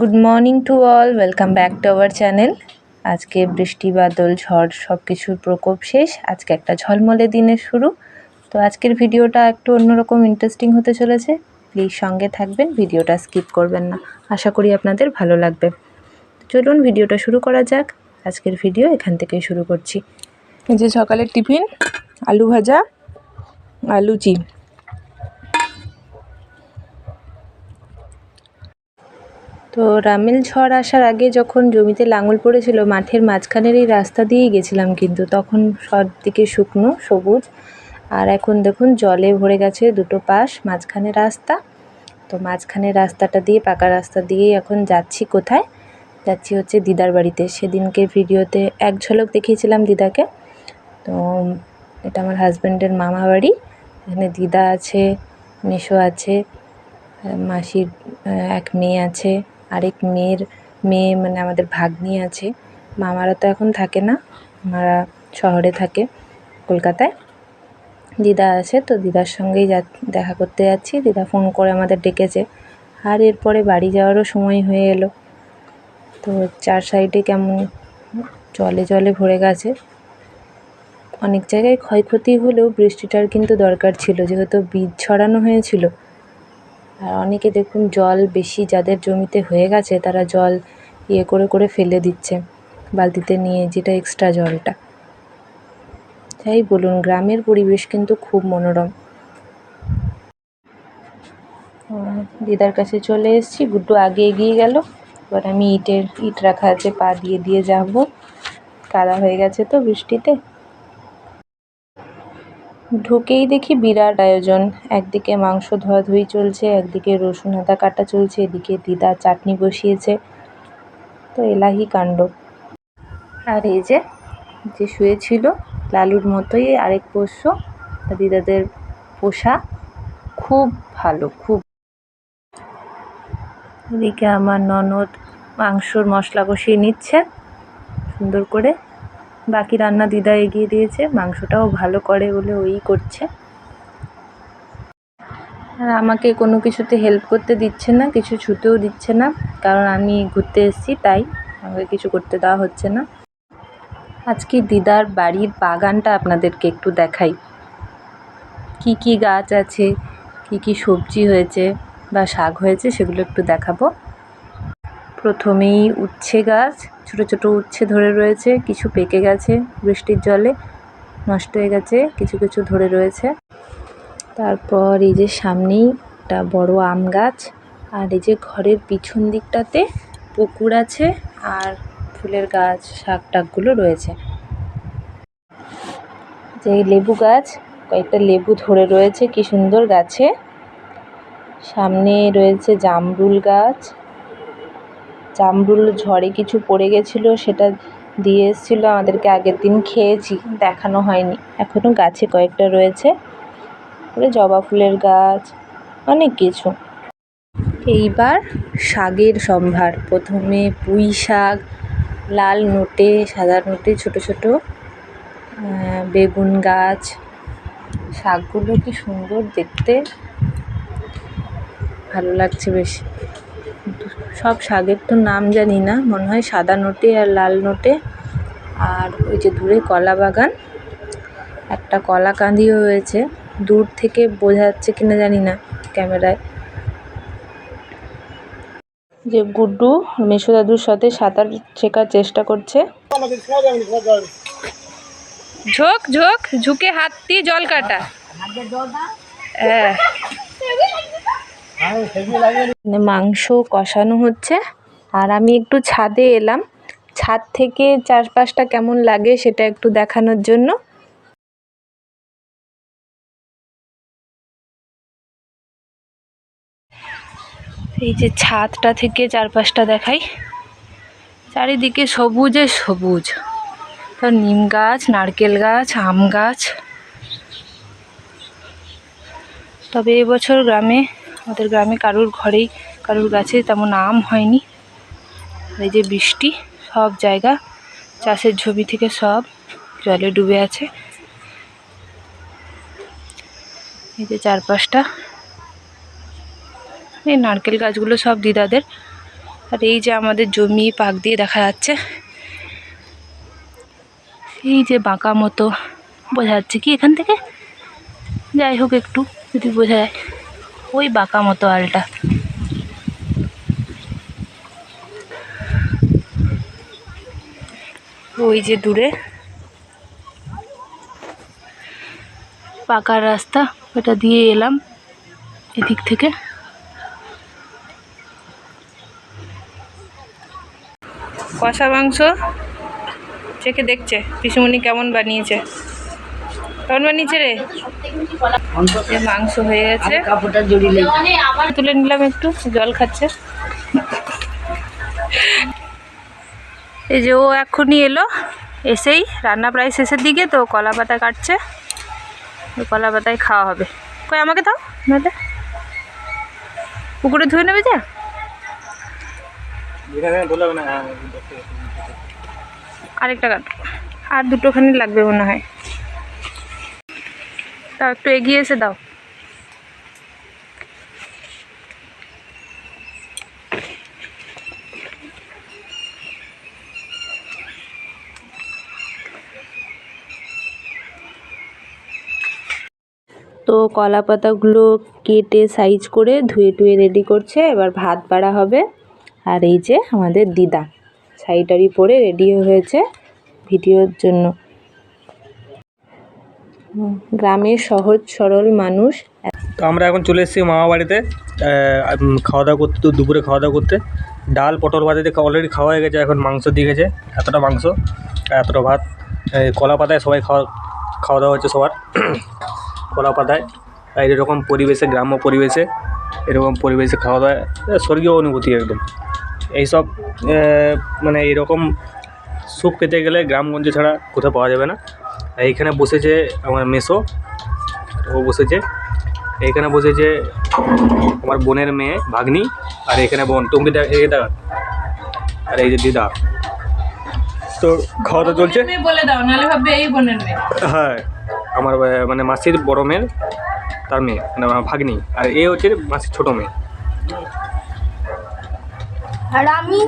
Good morning to all welcome back to our channel আজকে বৃষ্টি, বাদল, ঝড় সব কিছুর প্রকোপ শেষ। আজকে একটা ঝলমলে দিনের শুরু। তো আজকের ভিডিওটা একটু অন্যরকম ইন্টারেস্টিং হতে চলেছে। প্লিজ সঙ্গে থাকবেন, ভিডিওটা স্কিপ করবেন না। আশা করি আপনাদের ভালো লাগবে। চলুন ভিডিওটা শুরু করা যাক। আজকের ভিডিও এখান থেকেই শুরু করছি। এই যে সকালের টিফিন আলু ভাজা, আলু চিপ তো রামেল ঝড় আসার আগে যখন জমিতে লাঙল পড়েছিল, মাঠের মাঝখানের এই রাস্তা দিয়েই গেছিলাম কিন্তু তখন সব দিকে শুকনো, সবুজ। আর এখন দেখুন, জলে ভরে গেছে দুটো পাশ, মাঝখানে রাস্তা। তো মাঝখানে রাস্তাটা দিয়ে, পাকা রাস্তা দিয়েই এখন যাচ্ছি কোথায়? যাচ্ছি হচ্ছে দিদার বাড়িতে। সেদিনকে ভিডিওতে এক ঝলক দেখিয়েছিলাম দিদাকে। তো এটা আমার হাজব্যান্ডের মামা বাড়ি। এখানে দিদা আছে মেশো আছে, মাসির এক মেয়ে আছে। আরেক মেয়ের, মেয়ে মানে আমাদের ভাগ্নি আছে। মামারা তো এখন থাকে না, মারা শহরে থাকে কলকাতায়। দিদা আছে তো দিদার সঙ্গেই যা, দেখা করতে যাচ্ছি। দিদা ফোন করে আমাদের ডেকেছে। আর এরপরে বাড়ি যাওয়ারও সময় হয়ে এলো। তো চার সাইডে কেমন জলে জলে ভরে গেছে। অনেক জায়গায় ক্ষয়ক্ষতি হলেও বৃষ্টিটার কিন্তু দরকার ছিল, যেহেতু বীজ ছড়ানো হয়েছিল। আর অনেকে দেখুন জল বেশি যাদের জমিতে হয়ে গেছে, তারা জল ইয়ে করে করে ফেলে দিচ্ছে, বালতিতে নিয়ে যেটা এক্সট্রা জলটা। যাই বলুন, গ্রামের পরিবেশ কিন্তু খুব মনোরম। দিদার কাছে চলে এসেছি, গুড্ডু আগে এগিয়ে গেল, এবার আমি ইটের, ইট রাখা আছে, পা দিয়ে দিয়ে যাব। কাদা হয়ে গেছে তো বৃষ্টিতে। ঢুকেই দেখি বিরাট আয়োজন। একদিকে মাংস ধোয়াধুয়ি চলছে, একদিকে রসুন আদা কাটা চলছে, এদিকে দিদা চাটনি বসিয়েছে। তো এলাহি কাণ্ড। আর এই যে যে শুয়েছিল, লালুর মতোই আরেক পোষ্য দিদাদের পোষা খুব ভালো, খুব। এদিকে আমার ননদ মাংসর মশলা কষিয়ে নিচ্ছে, সুন্দর করে। বাকি রান্না দিদা এগিয়ে দিয়েছে, মাংসটাও ভালো করে বলে ওই করছে। আর আমাকে কোনো কিছুতে হেল্প করতে দিচ্ছে না, কিছু ছুতেও দিচ্ছে না, কারণ আমি ঘুরতে এসেছি, তাই আমাকে কিছু করতে দেওয়া হচ্ছে না। আজকে দিদার বাড়ির বাগানটা আপনাদেরকে একটু দেখাই। কি কি গাছ আছে, কি কি সবজি হয়েছে বা শাক হয়েছে সেগুলো একটু দেখাবো। প্রথমেই উচ্ছে গাছ, ছোট ছোট উচ্ছে ধরে রয়েছে, কিছু পেকে গেছে বৃষ্টির জলে, নষ্ট হয়ে গেছে, কিছু কিছু ধরে রয়েছে। তারপর এই যে সামনেই একটা বড় আম গাছ, আর এই যে ঘরের পিছন দিকটাতে পুকুর আছে, আর ফুলের গাছ, শাক টাকগুলো রয়েছে। যে লেবু গাছ, কয়েকটা লেবু ধরে রয়েছে, কি সুন্দর গাছে। সামনে রয়েছে জামরুল গাছ জামরুল ঝড়ে কিছু পড়ে গেছিল, সেটা দিয়ে এসেছিল, আমাদেরকে আগের দিন খেয়েছি, দেখানো হয়নি। এখনও গাছে কয়েকটা রয়েছে। জবা ফুলের গাছ, অনেক কিছু। এইবার শাকের সম্ভার। প্রথমে পুঁই শাক, লাল নোটে, সাদা নোটে, ছোট ছোট বেগুন গাছ। শাকগুলো কি সুন্দর দেখতে। ভালো লাগছে বেশ। সব শাকের তো নাম জানি না, মনে হয় সাদা নোটে আর লাল নোটে। আর ওই যে দূরে কলা বাগান, একটা কলা কাঁদিও হয়েছে দূর থেকে বোঝা যাচ্ছে কিনা জানি না ক্যামেরায়। যে গুড্ডু মেসো দাদুর সাথে সাঁতার শেখার চেষ্টা করছে। ঝোঁক ঝোঁক, ঝুঁকে হাত দিয়ে জল কাটা। হ্যাঁ। মাংস কষানো হচ্ছে। আর আমি একটু ছাদে এলাম। ছাদ থেকে চারপাশটা কেমন লাগে সেটা একটু দেখানোর জন্য। এই যে ছাদটা থেকে চারপাশটা দেখাই। চারিদিকে সবুজে সবুজ। তো নিম গাছ, নারকেল গাছ, আম গাছ। তবে এবছর গ্রামে আমাদের গ্রামে কারুর ঘরেই, কারুর গাছে তেমন আম হয়নি। এই যে বৃষ্টি, সব জায়গা, চাষের ছবি থেকে সব জলে ডুবে আছে। এই যে চারপাশটা, এই নারকেল গাছগুলো সব দিদাদের। আর এই যে আমাদের জমি পাক দিয়ে দেখা যাচ্ছে। এই যে বাঁকা মতো, বোঝা যাচ্ছে কি এখান থেকে? যাই হোক একটু, যদি বোঝা যায়। ওই বাঁকা মতো আলটা। ওই যে দূরে। পাকা রাস্তা, ওটা দিয়ে এলাম এদিক থেকে। কষা মাংস? চেকে দেখছে। পিসুমণি কেমন বানিয়েছে? কেমন বানিয়েছে রে। মাংস হয়ে গেছে। কাপড়টা জড়িয়ে তুলে নিলাম একটু জল খাচ্ছে। এই যে ও এক্ষুনি এলো এসেই রান্না প্রায় শেষের দিকে তো কলা পাতা কাটছে। কলা পাতায় খাওয়া হবে। কই আমাকে দাও নাহলে। পুকুরে ধুয়ে নেবে যা। আরেকটা কাটো। আর দুটোখানি লাগবে মনে হয়। তাও একটু এগিয়ে এসে দাও। তো কলা পাতাগুলো কেটে সাইজ করে ধুয়ে টুয়ে রেডি করছে, এবার ভাত বাড়া হবে। আর এই যে আমাদের দিদা, শাড়িটারি পরে রেডি হয়েছে ভিডিওর জন্য। গ্রামের সহজ, সরল মানুষ। তো আমরা এখন চলে এসেছি মামা বাড়িতে। খাওয়া দাওয়া করতে তো দুপুরে খাওয়া দাওয়া করতে। ডাল, পটল ভাজিতে অলরেডি খাওয়া হয়ে গেছে, এখন মাংস দিয়ে গেছে, এতটা মাংস, এতটা ভাত। কলা পাতায় সবাই খাওয়া খাওয়া দাওয়া হচ্ছে সবার। কলা পাতায় এরকম পরিবেশে, গ্রাম্য পরিবেশে, এরকম পরিবেশে খাওয়া দাওয়া স্বর্গীয় অনুভূতি একদম। এইসব মানে এরকম সুখ পেতে গেলে গ্রামগঞ্জে ছাড়া কোথাও পাওয়া যাবে না। এইখানে বসেছে আমার মেসো ও বসেছে এইখানে বসেছে আমার বোনের মেয়ে ভাগ্নি আর এখানে বোন। তুমি দেখ এই দেখ আর এই যে দিদা। তো খাওয়া দাওয়া চলছে? বলে দাও নাহলে ভাববে এই বোনের মেয়ে। হ্যাঁ আমার মানে মাসির বড় মেয়ের তার মেয়ে মানে আমার ভাগ্নি। আর এ হচ্ছে মাসির ছোটো মেয়ে। আর আমি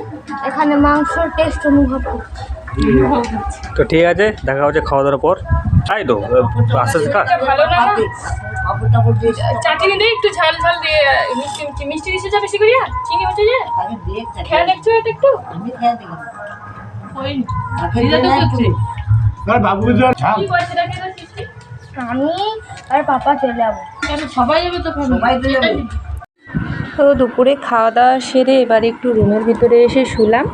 এখানে মাংসর টেস্ট অনুভব করছি। তো ঠিক আছে দেখা হচ্ছে খাওয়া দাওয়ার পর। তাই তো আস্তে আস্তে খা। চাটনি দিয়ে একটু ঝাল ঝাল দিয়ে মিষ্টি মিষ্টি মিষ্টি দিছে যা বেশি করিয়া? চিনি হচ্ছে যে? খেয়া দেখছ এটা একটু? ওই দিদা তো করছে কি করছে এটা কেন সৃষ্টি আমি আর পাপা চলে যাব। সবাই যাবে তো তো দুপুরে খাওয়া দাওয়া সেরে এবার একটু রুমের ভিতরে এসে শুলাম।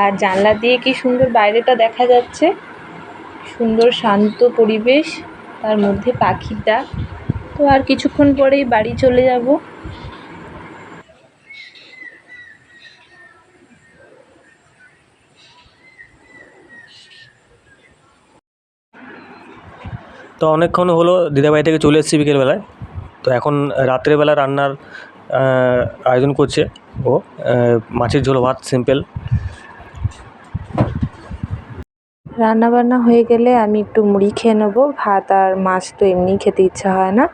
আর জানলা দিয়ে কি সুন্দর বাইরেটা দেখা যাচ্ছে? সুন্দর শান্ত পরিবেশ, তার মধ্যে পাখির ডাক। তো আর কিছুক্ষণ পরেই বাড়ি চলে যাব। তো অনেকক্ষণ হলো দিদাবাড়ি থেকে চলে এসেছি বিকেলবেলায়। তো এখন রাত্রেবেলা রান্নার আয়োজন করছে ও। মাছের ঝোল ভাত, সিম্পল। রান্না বান্না হয়ে গেলে আমি একটু মুড়ি খেয়ে নেব। ভাত আর মাছ তো এমনি খেতে ইচ্ছা হয় না।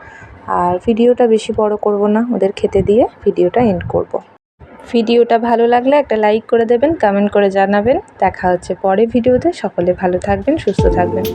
আর ভিডিওটা বেশি বড় করব না, ওদের খেতে দিয়ে ভিডিওটা এন্ড করব। ভিডিওটা ভালো লাগলে একটা লাইক করে দেবেন কমেন্ট করে জানাবেন। দেখা হচ্ছে পরে ভিডিওতে। সকলে ভালো থাকবেন, সুস্থ থাকবেন।